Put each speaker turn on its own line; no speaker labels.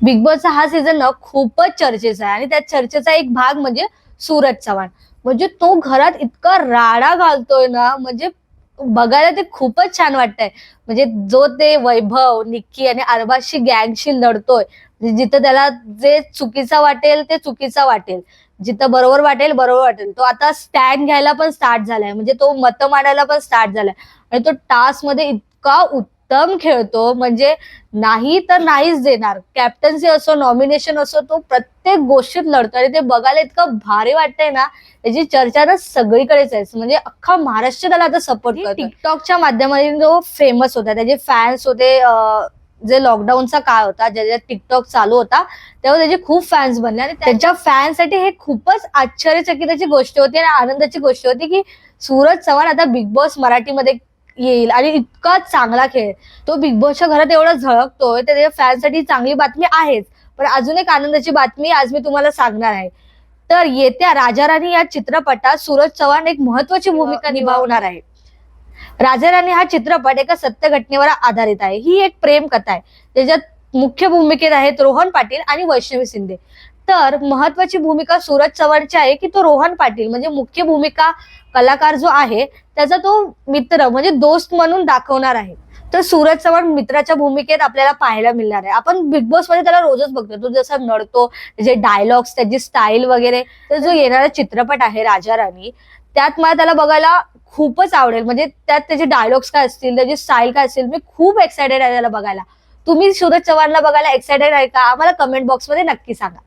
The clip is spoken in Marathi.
बिग बॉसचा हा सीझन ना खूपच चर्चेचा आहे. आणि त्या चर्चेचा एक भाग म्हणजे सूरज चव्हाण. म्हणजे तो घरात इतका राडा घालतोय ना म्हणजे बघायला ते खूपच छान वाटतंय. म्हणजे जो ते वैभव निक्की आणि अरबाजशी गँगशी लढतोय म्हणजे जिथं त्याला जे चुकीचा वाटेल ते चुकीचा वाटेल. जिथं बरोबर वाटेल बरोबर वाटेल. तो आता स्टँड घ्यायला पण स्टार्ट झालाय. म्हणजे तो मत मांडायला पण स्टार्ट झालाय. आणि तो टास्कमध्ये इतका उत्तम खेळतो म्हणजे नाही तर नाहीच देणार. कॅप्टन्सी असो नॉमिनेशन असो तो प्रत्येक गोष्टीत लढतो आणि ते बघायला इतकं भारी वाटतंय ना त्याची चर्चा ना सगळीकडेच आहे. म्हणजे अख्खा महाराष्ट्र त्याला आता सपोर्ट करतो टिकटॉकच्या माध्यमातून जो फेमस होता. त्याचे फॅन्स होते जे लॉकडाऊनचा काळ होता ज्याच्यात टिकटॉक चालू होता तेव्हा त्याचे खूप फॅन्स बनले. आणि त्यांच्या फॅन्ससाठी हे खूपच आश्चर्यचकिताची गोष्ट होती आणि आनंदाची गोष्ट होती की सूरज चव्हाण आता बिग बॉस मराठीमध्ये येईल. आणि इतका चांगला खेळ. तो बिग बॉसच्या घरात एवढा झळकतोय तर त्याच्या फॅनसाठी चांगली बातमी आहेच. पण अजून एक आनंदाची बातमी आज मी तुम्हाला सांगणार आहे. तर येत्या राजा राणी या चित्रपटात सूरज चव्हाण एक महत्वाची भूमिका निभावणार आहे. राजा राणी हा चित्रपट एका सत्य घटनेवर आधारित आहे. ही एक प्रेम कथा आहे. त्याच्यात मुख्य भूमिकेत आहेत रोहन पाटील आणि वैष्णवी शिंदे. तर महत्वाची भूमिका सूरज चव्हाणची आहे की तो रोहन पाटील म्हणजे मुख्य भूमिका कलाकार जो आहे त्याचा तो मित्र म्हणजे दोस्त म्हणून दाखवणार आहे. तर सूरज चव्हाण मित्राच्या भूमिकेत आपल्याला पाहायला मिळणार आहे. आपण बिग बॉसमध्ये त्याला रोजच बघतो. तो जसा नडतो जे डायलॉग्स त्याची स्टाईल वगैरे तर जो येणारा चित्रपट आहे राजा राणी त्यात मला त्याला बघायला खूपच आवडेल. म्हणजे त्यात त्याचे डायलॉग्स काय असतील त्याची स्टाईल काय असतील मी खूप एक्सायटेड आहे त्याला बघायला. तुम्ही सूरज चव्हाणला बघायला एक्सायटेड आहे का? आम्हाला कमेंट बॉक्समध्ये नक्की सांगा.